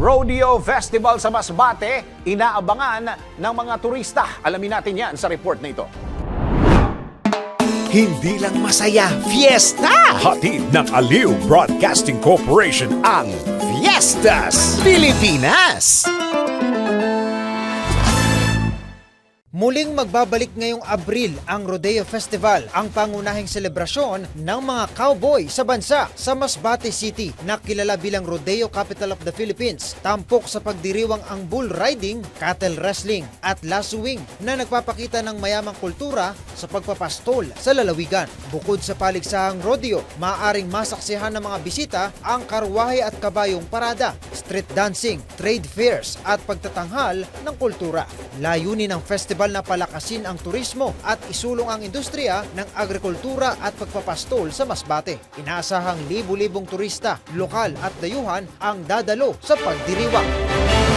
Rodeo Festival sa Masbate, inaabangan ng mga turista. Alamin natin yan sa report na ito. Hindi lang masaya, fiesta! Hatid ng Aliw Broadcasting Corporation ang Fiestas Pilipinas! Muling magbabalik ngayong Abril ang Rodeo Festival, ang pangunahing selebrasyon ng mga cowboy sa bansa sa Masbate City na kilala bilang Rodeo Capital of the Philippines. Tampok sa pagdiriwang ang bull riding, cattle wrestling at lassoing na nagpapakita ng mayamang kultura sa pagpapastol sa lalawigan. Bukod sa paligsahang rodeo, maaaring masaksihan ng mga bisita ang karwahe at kabayong parada, street dancing, trade fairs at pagtatanghal ng kultura. Layunin ng festival na palakasin ang turismo at isulong ang industriya ng agrikultura at pagpapastol sa Masbate. Inaasahang libu-libong turista, lokal at dayuhan ang dadalo sa pagdiriwang.